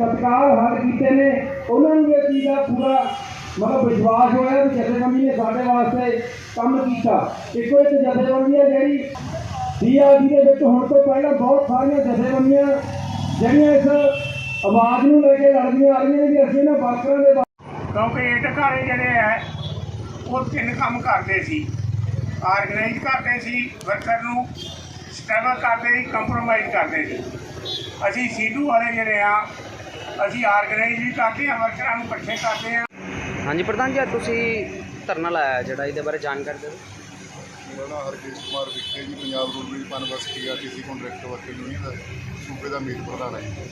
ਤਤਕਾਲ ਹੱਲ ਕੀਤੇ ਨੇ, ਉਹਨਾਂ ਨੂੰ ਇਹ ਚੀਜ਼ ਦਾ ਪੂਰਾ ਮਤਲਬ ਵਿਸ਼ਵਾਸ ਹੋਇਆ ਵੀ ਜਥੇਬੰਦੀ ਨੇ ਸਾਡੇ ਵਾਸਤੇ ਕੰਮ ਕੀਤਾ। ਇੱਕੋ ਇੱਕ ਜਥੇਬੰਦੀ ਹੈ ਜਿਹੜੀ ਡੀਆਰਡੀ ਦੇ ਵਿੱਚ ਹੁਣ ਤੋਂ ਪਹਿਲਾਂ ਬਹੁਤ ਸਾਰੀਆਂ ਜਥੇਬੰਦੀਆਂ ਜਿਹੜੀਆਂ ਇਸ ਆਵਾਜ਼ ਨੂੰ ਲੈ ਕੇ ਲੜਦੀਆਂ ਆ ਰਹੀਆਂ ਨੇ ਵੀ ਅਸੀਂ ਇਹਨਾਂ ਵਰਕਰਾਂ ਦੇ ਕਿਉਂਕਿ ਇਹ ਟਕਾਰੇ ਜਿਹੜੇ ਹੈ ਉਹ ਤਿੰਨ ਕੰਮ ਕਰਦੇ ਸੀ। ਆਰਗੇਨਾਈਜ਼ ਕਰਦੇ ਸੀ ਵਰਕਰ ਨੂੰ ਸਟਰਗਲ ਕਰਦੇ ਸੀ ਕੰਪਰੋਮਾਈਜ਼ ਕਰਦੇ ਸੀ। ਅਸੀਂ ਸੀਡੂ ਵਾਲੇ ਜਿਹੜੇ ਆ ਅਸੀਂ ਆਰਗੇਨਾਈਜ਼ ਵੀ ਕਰਦੇ ਆ ਵਰਕਰਾਂ ਨੂੰ ਇਕੱਠੇ ਕਰਦੇ ਆ ਹਾਂਜੀ ਪ੍ਰਧਾਨ ਜੀ ਅੱਜ ਤੁਸੀਂ ਧਰਨਾ ਲਾਇਆ ਜਿਹੜਾ ਇਹਦੇ ਬਾਰੇ ਜਾਣਕਾਰੀ ਦਿਓ। ਮੇਰਾ ਨਾਮ ਹਰਕੇਸ਼ ਕੁਮਾਰ ਵਿਖੇ ji Punjab Roadways Punbus TRTC contractor worker union ਦਾ ਸੂਬੇ ਦਾ ਮੀਤ ਪ੍ਰਧਾਨ ਹੈ।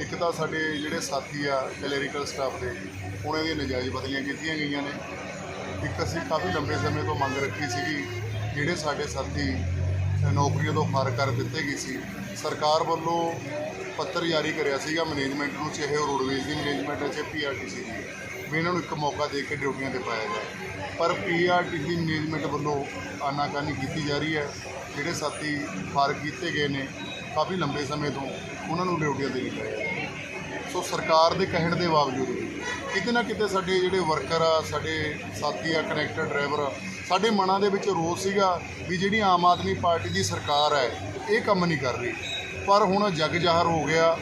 ਇੱਕ ਤਾਂ ਸਾਡੇ ਜਿਹੜੇ ਸਾਥੀ ਆ ਕਲੈਰੀਕਲ ਸਟਾਫ ਦੇ ਉਹਨਾਂ ਦੀਆਂ ਨਜਾਇਜ਼ ਬਦਲੀਆਂ ਕੀਤੀਆਂ ਗਈਆਂ ਨੇ। ਇੱਕ ਅਸੀਂ ਕਾਫੀ ਲੰਬੇ ਸਮੇਂ ਤੋਂ ਮੰਗ ਰੱਖੀ ਸੀਗੀ ਜਿਹੜੇ ਸਾਡੇ ਸਾਥੀ ਨੌਕਰੀਆਂ ਤੋਂ ਫਾਰ ਕਰ ਦਿੱਤੇ ਗਏ ਸੀ ਸਰਕਾਰ ਵੱਲੋਂ ਪੱਤਰ ਜਾਰੀ ਕਰਿਆ ਸੀਗਾ ਮੈਨੇਜਮੈਂਟ ਨੂੰ ਚਾਹੇ ਉਹ ਰੋਡਵੇਜ਼ ਦੀ ਮੈਨੇਜਮੈਂਟ ਹੈ ਚਾਹੇ ਪੀਆਰਟੀਸੀ ਦੀ ਵੀ ਇਹਨਾਂ ਨੂੰ ਇੱਕ ਮੌਕਾ ਦੇ ਕੇ ਡਿਊਟੀਆਂ ਤੇ ਪਾਇਆ ਜਾਏ। ਪਰ ਪੀਆਰਟੀਸੀ ਮੈਨੇਜਮੈਂਟ ਵੱਲੋਂ ਆਨਾਕਾਨੀ ਕੀਤੀ ਜਾ ਰਹੀ ਹੈ। ਜਿਹੜੇ ਸਾਥੀ ਫਾਰਗ ਕੀਤੇ ਗਏ ਨੇ ਕਾਫੀ ਲੰਬੇ ਸਮੇਂ ਤੋਂ ਉਹਨਾਂ ਨੂੰ ਡਿਊਟੀਆਂ ਦੇ ਨਹੀਂ ਪਾਇਆ ਸੋ ਸਰਕਾਰ ਦੇ ਕਹਿਣ ਦੇ ਬਾਵਜੂਦ ਵੀ ਕਿਤੇ ਨਾ ਕਿਤੇ ਸਾਡੇ ਜਿਹੜੇ ਵਰਕਰ ਆ ਸਾਡੇ ਸਾਥੀ ਆ ਕਨੈਕਟਰ ਡਰਾਈਵਰ ਆ, ਸਾਡੇ ਮਨਾਂ ਦੇ ਵਿੱਚ ਰੋਸ ਸੀਗਾ ਵੀ ਜਿਹੜੀ ਆਮ ਆਦਮੀ ਪਾਰਟੀ ਦੀ ਸਰਕਾਰ ਹੈ ਇਹ ਕੰਮ ਨਹੀਂ ਕਰ ਰਹੀ। ਪਰ ਹੁਣ ਜਗ ਜ਼ਾਹਰ ਹੋ ਗਿਆ,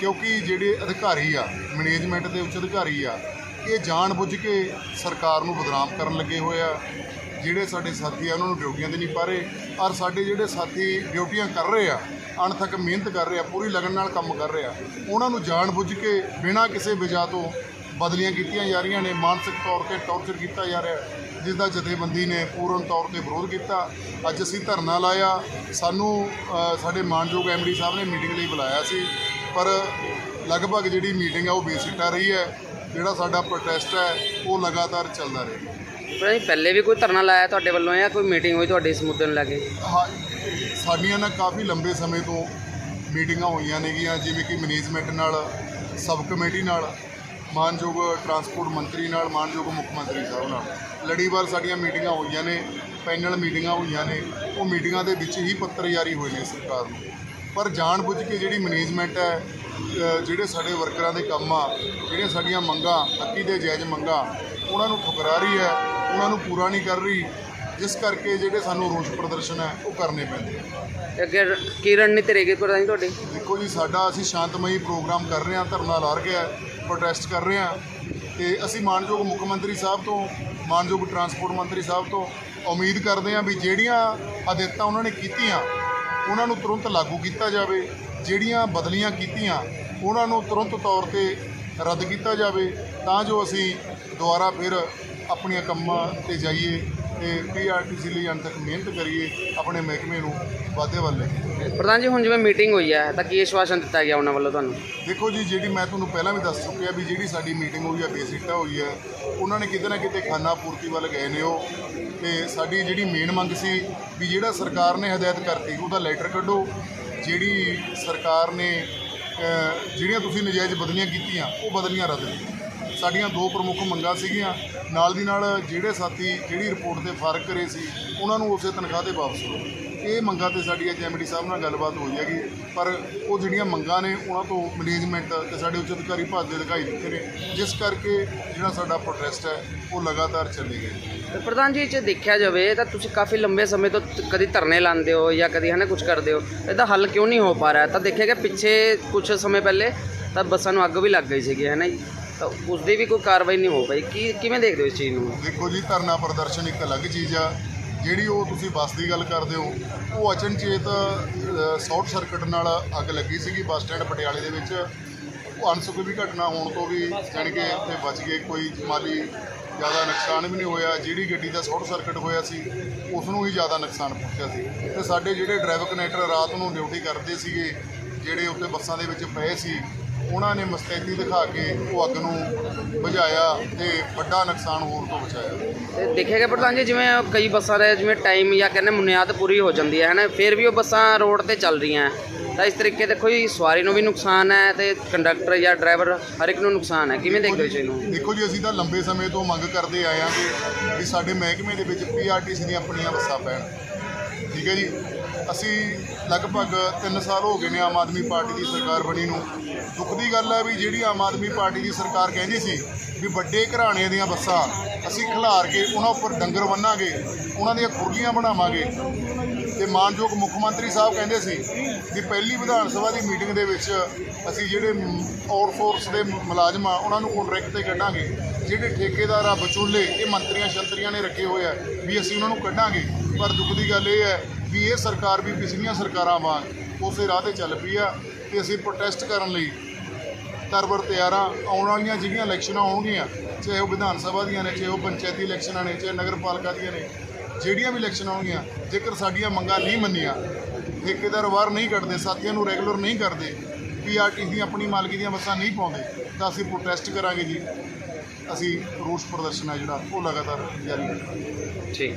ਕਿਉਂਕਿ ਜਿਹੜੇ ਅਧਿਕਾਰੀ ਆ ਮੈਨੇਜਮੈਂਟ ਦੇ ਉੱਚ ਅਧਿਕਾਰੀ ਆ, ਇਹ ਜਾਣ ਬੁੱਝ ਕੇ ਸਰਕਾਰ ਨੂੰ ਬਦਨਾਮ ਕਰਨ ਲੱਗੇ ਹੋਏ ਆ। ਜਿਹੜੇ ਸਾਡੇ ਸਾਥੀ ਆ, ਉਹਨਾਂ ਨੂੰ ਡਿਊਟੀਆਂ ਤੇ ਨਹੀਂ ਪਾ ਰਹੇ ਔਰ ਸਾਡੇ ਜਿਹੜੇ ਸਾਥੀ ਡਿਊਟੀਆਂ ਕਰ ਰਹੇ ਆ, ਅਣਥੱਕ ਮਿਹਨਤ ਕਰ ਰਹੇ ਆ, ਪੂਰੀ ਲਗਨ ਨਾਲ ਕੰਮ ਕਰ ਰਹੇ ਆ, ਉਹਨਾਂ ਨੂੰ ਜਾਣ ਬੁੱਝ ਕੇ ਬਿਨਾਂ ਕਿਸੇ ਵਜ੍ਹਾ ਤੋਂ ਬਦਲੀਆਂ ਕੀਤੀਆਂ ਜਾ ਰਹੀਆਂ ਨੇ ਮਾਨਸਿਕ ਤੌਰ ਤੇ ਟੌਰਚਰ ਕੀਤਾ ਜਾ ਰਿਹਾ ਜਿਸ ਦਾ ਜਥੇਬੰਦੀ ਨੇ ਪੂਰਨ ਤੌਰ ਤੇ ਵਿਰੋਧ ਕੀਤਾ। ਅੱਜ ਅਸੀਂ ਧਰਨਾ ਲਾਇਆ ਸਾਨੂੰ ਸਾਡੇ ਮਾਨਯੋਗ ਐਮਡੀ ਸਾਹਿਬ ਨੇ ਮੀਟਿੰਗ ਲਈ ਬੁਲਾਇਆ ਸੀ ਪਰ ਲਗਭਗ ਜਿਹੜੀ ਮੀਟਿੰਗ ਆ ਉਹ ਬੇਸਿੱਟਾ ਰਹੀ ਹੈ ਜਿਹੜਾ ਸਾਡਾ ਪ੍ਰੋਟੈਸਟ ਹੈ ਉਹ ਲਗਾਤਾਰ ਚੱਲਦਾ ਪ੍ਰਧਾਨ ਜੀ ਪਹਿਲੇ ਵੀ ਕੋਈ ਧਰਨਾ ਲਾਇਆ ਤੁਹਾਡੇ ਵੱਲੋਂ ਜਾਂ ਕੋਈ ਮੀਟਿੰਗ ਹੋਈ ਤੁਹਾਡੇ ਇਸ ਮੁੱਦੇ ਨੂੰ ਲੈ ਕੇ? ਹਾਂ ਸਾਡੀਆਂ ਨਾਲ ਕਾਫੀ ਲੰਬੇ ਸਮੇਂ ਤੋਂ ਮੀਟਿੰਗਾਂ ਹੋਈਆਂ ਨੇਗੀਆਂ ਜਿਵੇਂ ਕਿ ਮੈਨੇਜਮੈਂਟ ਨਾਲ ਸਬ ਕਮੇਟੀ ਨਾਲ ਮਾਨਯੋਗ ਟਰਾਂਸਪੋਰਟ ਮੰਤਰੀ ਨਾਲ ਮਾਨਯੋਗ ਮੁੱਖ ਮੰਤਰੀ ਸਾਹਿਬ ਨਾਲ ਲੜੀਵਾਰ ਸਾਡੀਆਂ ਮੀਟਿੰਗਾਂ ਹੋਈਆਂ ਨੇ ਪੈਨਲ ਮੀਟਿੰਗਾਂ ਹੋਈਆਂ ਨੇ ਉਹ ਮੀਟਿੰਗਾਂ ਦੇ ਵਿੱਚ ਹੀ ਪੱਤਰ ਜਾਰੀ ਹੋਏ ਨੇ ਸਰਕਾਰ ਨੂੰ। ਪਰ ਜਾਣਬੁੱਝ ਕੇ ਜਿਹੜੀ ਮੈਨੇਜਮੈਂਟ ਹੈ ਜਿਹੜੇ ਸਾਡੇ ਵਰਕਰਾਂ ਦੇ ਕੰਮ ਆ ਜਿਹੜੀਆਂ ਸਾਡੀਆਂ ਮੰਗਾਂ ਹੱਕੀ ਦੇ ਜਾਇਜ਼ ਮੰਗਾਂ ਉਹਨਾਂ ਨੂੰ ਠੁਕਰਾ ਰਹੀ ਹੈ ਉਹਨਾਂ ਨੂੰ ਪੂਰਾ ਨਹੀਂ ਕਰ ਰਹੀ ਜਿਸ ਕਰਕੇ ਜਿਹੜੇ ਸਾਨੂੰ ਰੋਸ ਪ੍ਰਦਰਸ਼ਨ ਹੈ ਉਹ ਕਰਨੇ ਪੈਂਦੇ ਆ ਅੱਗੇ ਕੀ ਰਣਨੀਤੀ ਰਹੇਗੀ ਪ੍ਰਧਾਨ ਜੀ ਤੁਹਾਡੀ? ਦੇਖੋ ਜੀ ਸਾਡਾ ਅਸੀਂ ਸ਼ਾਂਤਮਈ ਪ੍ਰੋਗਰਾਮ ਕਰ ਰਹੇ ਹਾਂ ਧਰਨਾ ਲਾ ਰਹੇ ਹਾਂ। ਪ੍ਰੋਟੈਸਟ ਕਰ ਰਹੇ ਹਾਂ ਤੇ ਅਸੀਂ ਮਾਨਯੋਗ ਮੁੱਖ ਮੰਤਰੀ ਸਾਹਿਬ ਤੋਂ, ਮਾਨਯੋਗ ਟਰਾਂਸਪੋਰਟ ਮੰਤਰੀ ਸਾਹਿਬ ਤੋਂ ਉਮੀਦ ਕਰਦੇ ਹਾਂ ਵੀ ਜਿਹੜੀਆਂ ਹਦਾਇਤਾਂ ਉਹਨਾਂ ਨੇ ਕੀਤੀਆਂ, ਉਹਨਾਂ ਨੂੰ ਤੁਰੰਤ ਲਾਗੂ ਕੀਤਾ ਜਾਵੇ। ਜਿਹੜੀਆਂ ਬਦਲੀਆਂ ਕੀਤੀਆਂ, ਉਹਨਾਂ ਨੂੰ ਤੁਰੰਤ ਤੌਰ ਤੇ ਰੱਦ ਕੀਤਾ ਜਾਵੇ ਤਾਂ ਜੋ ਅਸੀਂ ਦੁਬਾਰਾ ਫਿਰ ਆਪਣੀਆਂ ਕੰਮਾਂ ਤੇ ਜਾਈਏ। ਤੇ ਪੀਆਰਟੀਸੀ ਲਈ ਅੰਤ ਤੱਕ ਮਿਹਨਤ ਕਰੀਏ ਆਪਣੇ ਮਹਿਕਮੇ ਨੂੰ ਵਾਧੇ ਵੱਲ ਲੈ ਕੇ। ਪ੍ਰਧਾਨ ਜੀ ਹੁਣ ਜਿਵੇਂ ਮੀਟਿੰਗ ਹੋਈ ਹੈ ਤਾਂ ਕੀ ਆਸ਼ਵਾਸਨ ਦਿੱਤਾ ਗਿਆ ਉਹਨਾਂ ਵੱਲੋਂ ਤੁਹਾਨੂੰ? ਦੇਖੋ ਜੀ ਜਿਹੜੀ ਮੈਂ ਤੁਹਾਨੂੰ ਪਹਿਲਾਂ ਵੀ ਦੱਸ ਚੁੱਕਿਆ ਵੀ ਜਿਹੜੀ ਸਾਡੀ ਮੀਟਿੰਗ ਹੋਈ ਆ ਬੇਸਿਕਟਾ ਹੋਈ ਹੈ ਉਹਨਾਂ ਨੇ ਕਿਤੇ ਨਾ ਕਿਤੇ ਖਾਨਾ ਪੂਰਤੀ ਵੱਲ ਗਏ ਨੇ ਉਹ। ਤੇ ਸਾਡੀ ਜਿਹੜੀ ਮੇਨ ਮੰਗ ਸੀ ਵੀ ਜਿਹੜਾ ਸਰਕਾਰ ਨੇ ਹਦਾਇਤ ਕਰਤੀ ਉਹਦਾ ਲੈਟਰ ਕੱਢੋ। ਜਿਹੜੀ ਸਰਕਾਰ ਨੇ ਜਿਹੜੀਆਂ ਤੁਸੀਂ ਨਜਾਇਜ਼ ਬਦਲੀਆਂ ਕੀਤੀਆਂ ਉਹ ਬਦਲੀਆਂ ਰੱਦ ਕਰੋ ਸਾਡੀਆਂ ਦੋ ਪ੍ਰਮੁੱਖ ਮੰਗਾਂ ਸੀਗੀਆਂ। ਨਾਲ ਦੀ ਨਾਲ ਜਿਹੜੇ ਸਾਥੀ ਜਿਹੜੀ ਰਿਪੋਰਟ ਤੇ ਫ਼ਰਕ ਕਰੇ ਸੀ, ਉਹਨਾਂ ਨੂੰ ਉਸੇ ਤਨਖਾਹ ਤੇ ਵਾਪਸ ਕਰੋ। ਇਹ ਮੰਗਾਂ ਤੇ ਸਾਡੀ ਅੱਜ ਐਮਡੀ ਸਾਹਿਬ ਨਾਲ ਗੱਲਬਾਤ ਹੋਈ ਹੈਗੀ। ਪਰ ਉਹ ਜਿਹੜੀਆਂ ਮੰਗਾਂ ਨੇ, ਉਹਨਾਂ ਤੋਂ ਮੈਨੇਜਮੈਂਟ ਤੇ ਸਾਡੇ ਉੱਚ ਅਧਿਕਾਰੀ ਭਾਗ ਦੇ ਦਿਖਾਈ ਦਿੱਤੇ ਨੇ। ਜਿਸ ਕਰਕੇ ਜਿਹੜਾ ਸਾਡਾ ਪ੍ਰੋਟੈਸਟ ਹੈ, ਉਹ ਲਗਾਤਾਰ ਚੱਲੀ ਗਈ ਪ੍ਰਧਾਨ ਜੀ ਜੇ ਦੇਖਿਆ ਜਾਵੇ ਤਾਂ ਤੁਸੀਂ ਕਾਫੀ ਲੰਬੇ ਸਮੇਂ ਤੋਂ ਤ- ਕਦੀ ਧਰਨੇ ਲਾਉਂਦੇ ਹੋ ਜਾਂ ਕਦੀ ਹਨਾ ਕੁਝ ਕਰਦੇ ਹੋ। ਇਹਦਾ ਹੱਲ ਕਿਉਂ ਨਹੀਂ ਹੋ ਪਾ ਰਿਹਾ? ਤਾਂ ਦੇਖਿਆ ਗਿਆ ਪਿੱਛੇ ਕੁਝ ਸਮੇਂ ਪਹਿਲੇ ਤਾਂ ਬੱਸਾਂ ਨੂੰ ਅੱਗ ਵੀ ਲੱਗ ਗਈ ਸੀਗੀ ਹੈ ਨਾ ਜੀ? ਤਾਂ ਉਸ ਦੀ ਵੀ ਕੋਈ ਕਾਰਵਾਈ ਨਹੀਂ ਹੋ ਪਾਈ। ਕੀ ਕਿਵੇਂ ਦੇਖਦੇ ਹੋ ਇਸ ਚੀਜ਼ ਨੂੰ? ਦੇਖੋ ਜੀ, ਧਰਨਾ ਪ੍ਰਦਰਸ਼ਨ ਇੱਕ ਅਲੱਗ ਚੀਜ਼ ਆ। ਜਿਹੜੀ ਉਹ ਤੁਸੀਂ ਬੱਸ ਦੀ ਗੱਲ ਕਰਦੇ ਹੋ, ਉਹ ਅਚਨਚੇਤ ਸ਼ਾਰਟ ਸਰਕਟ ਨਾਲ ਅੱਗ ਲੱਗੀ ਸੀਗੀ ਬੱਸ ਸਟੈਂਡ ਪਟਿਆਲੇ ਦੇ ਵਿੱਚ। ਉਹ ਅਨਸੁਖਵੀ ਘਟਨਾ ਹੋਣ ਤੋਂ ਵੀ ਜਾਣੀ ਕਿ ਉੱਥੇ ਬਚ ਗਏ। ਕੋਈ ਮਾਲੀ ਜ਼ਿਆਦਾ ਨੁਕਸਾਨ ਵੀ ਨਹੀਂ ਹੋਇਆ। ਜਿਹੜੀ ਗੱਡੀ ਦਾ ਸ਼ਾਰਟ ਸਰਕਟ ਹੋਇਆ ਸੀ ਉਸ ਨੂੰ ਹੀ ਜ਼ਿਆਦਾ ਨੁਕਸਾਨ ਪਹੁੰਚਿਆ ਸੀ। ਤੇ ਸਾਡੇ ਜਿਹੜੇ ਡਰਾਈਵਰ ਕਨੈਕਟਰ ਰਾਤ ਨੂੰ ਡਿਊਟੀ ਕਰਦੇ ਸੀਗੇ, ਜਿਹੜੇ ਉੱਥੇ ਬੱਸਾਂ ਦੇ ਵਿੱਚ ਪਏ ਸੀ ਉਹਨਾਂ ਨੇ ਮਸਤੈਦੀ ਦਿਖਾ ਕੇ ਉਹ ਅੱਗ ਨੂੰ ਬੁਝਾਇਆ ਤੇ ਵੱਡਾ ਨੁਕਸਾਨ ਹੋਣ ਤੋਂ ਬਚਾਇਆ। ਤੇ ਦੇਖਿਆ ਗਿਆ ਪ੍ਰਧਾਨ ਜੀ ਜਿਵੇਂ ਕਈ ਬੱਸਾਂ ਦੇ ਜਿਵੇਂ ਟਾਈਮ ਜਾਂ ਕਹਿੰਦੇ ਮੁਨਿਆਦ ਪੂਰੀ ਹੋ ਜਾਂਦੀ ਹੈ ਹਨਾ? ਫਿਰ ਵੀ ਉਹ ਬੱਸਾਂ ਰੋਡ ਤੇ ਚੱਲ ਰਹੀਆਂ। ਤਾਂ ਇਸ ਤਰੀਕੇ ਦੇਖੋ ਜੀ ਸਵਾਰੀ ਨੂੰ ਵੀ ਨੁਕਸਾਨ ਹੈ ਤੇ ਕੰਡਕਟਰ ਜਾਂ ਡਰਾਈਵਰ ਹਰ ਇੱਕ ਨੂੰ ਨੁਕਸਾਨ ਹੈ। ਕਿਵੇਂ ਦੇਖਦੇ ਹੋ ਇਸ ਚੀਜ਼ ਨੂੰ ਦੇਖੋ ਜੀ ਅਸੀਂ ਤਾਂ ਲੰਬੇ ਸਮੇਂ ਤੋਂ ਮੰਗ ਕਰਦੇ ਆਏ ਹਾਂ ਕਿ ਸਾਡੇ ਮਹਿਕਮੇ ਦੇ ਵਿੱਚ ਪੀਆਰਟੀਸੀ ਦੀਆਂ ਆਪਣੀਆਂ ਬੱਸਾਂ ਪੈਣ। ਠੀਕ ਹੈ ਜੀ। ਅਸੀਂ ਲਗਭਗ 3 ਸਾਲ ਹੋ ਗਏ ਨੇ ਆਮ ਆਦਮੀ ਪਾਰਟੀ ਦੀ ਸਰਕਾਰ ਬਣੀ ਨੂੰ। ਦੁੱਖ ਦੀ ਗੱਲ ਹੈ ਵੀ ਜਿਹੜੀ ਆਮ ਆਦਮੀ ਪਾਰਟੀ ਦੀ ਸਰਕਾਰ ਕਹਿੰਦੀ ਸੀ ਵੀ ਵੱਡੇ ਘਰਾਣੇ ਦੀਆਂ ਬੱਸਾਂ ਅਸੀਂ ਖਿਲਾਰ ਕੇ ਉਹਨਾਂ ਉੱਪਰ ਡੰਗਰ ਬੰਨਾਂਗੇ, ਉਹਨਾਂ ਦੀਆਂ ਖੁਰਲੀਆਂ ਬਣਾਵਾਂਗੇ। ਤੇ ਮਾਨਯੋਗ ਮੁੱਖ ਮੰਤਰੀ ਸਾਹਿਬ ਕਹਿੰਦੇ ਸੀ ਵੀ ਪਹਿਲੀ ਵਿਧਾਨ ਸਭਾ ਦੀ ਮੀਟਿੰਗ ਦੇ ਵਿੱਚ ਅਸੀਂ ਜਿਹੜੇ ਆਊਟਸੋਰਸ ਦੇ ਮੁਲਾਜ਼ਮ ਆ, ਉਹਨਾਂ ਨੂੰ ਕੰਟਰੈਕਟ ਤੇ ਕੱਢਾਂਗੇ। ਜਿਹੜੇ ਠੇਕੇਦਾਰ ਆ, ਵਿਚੋਲੇ, ਇਹ ਮੰਤਰੀਆਂ ਸ਼ੰਤਰੀਆਂ ਨੇ ਰੱਖੇ ਹੋਏ ਆ ਵੀ ਅਸੀਂ ਉਹਨਾਂ ਨੂੰ ਕੱਢਾਂਗੇ। ਪਰ ਦੁੱਖ ਦੀ ਗੱਲ ਇਹ ਹੈ ਵੀ ਇਹ ਸਰਕਾਰ ਵੀ ਪਿਛਲੀਆਂ ਸਰਕਾਰਾਂ ਵਾਂਗ ਉਸੇ ਰਾਹ ਤੇ ਚੱਲ ਪਈ ਆ ਤੇ ਅਸੀਂ ਪ੍ਰੋਟੈਸਟ ਕਰਨ ਲਈ ਤਰਬਰ ਤਿਆਰਾਂ ਆਉਣ ਵਾਲੀਆਂ ਜਿਹੜੀਆਂ ਇਲੈਕਸ਼ਨਾਂ ਹੋਣਗੀਆਂ, ਚਾਹੇ ਉਹ ਵਿਧਾਨ ਸਭਾ ਦੀਆਂ ਨੇ, ਚਾਹੇ ਉਹ ਪੰਚਾਇਤੀ ਇਲੈਕਸ਼ਨਾਂ ਨੇ, ਚਾਹੇ ਨਗਰ ਪਾਲਿਕਾ ਦੀਆਂ ਨੇ, ਜਿਹੜੀਆਂ ਵੀ ਇਲੈਕਸ਼ਨਾਂ ਹੋਣਗੀਆਂ, ਜੇਕਰ ਸਾਡੀਆਂ ਮੰਗਾਂ ਨਹੀਂ ਮੰਨੀਆਂ, ਠੇਕੇਦਾਰ ਵਾਰ ਨਹੀਂ ਕੱਢਦੇ, ਸਾਥੀਆਂ ਨੂੰ ਰੈਗੂਲਰ ਨਹੀਂ ਕਰਦੇ ਪੀਆਰਟੀ ਦੀਆਂ ਆਪਣੀ ਮਾਲਕੀ ਦੀਆਂ ਬੱਸਾਂ ਨਹੀਂ ਪਾਉਂਦੇ, ਤਾਂ ਅਸੀਂ ਪ੍ਰੋਟੈਸਟ ਕਰਾਂਗੇ ਜੀ। ਅਸੀਂ ਰੋਸ ਪ੍ਰਦਰਸ਼ਨ ਹੈ ਜਿਹੜਾ ਉਹ ਲਗਾਤਾਰ ਜਾਰੀ ਰੱਖਾਂਗੇ। ਠੀਕ।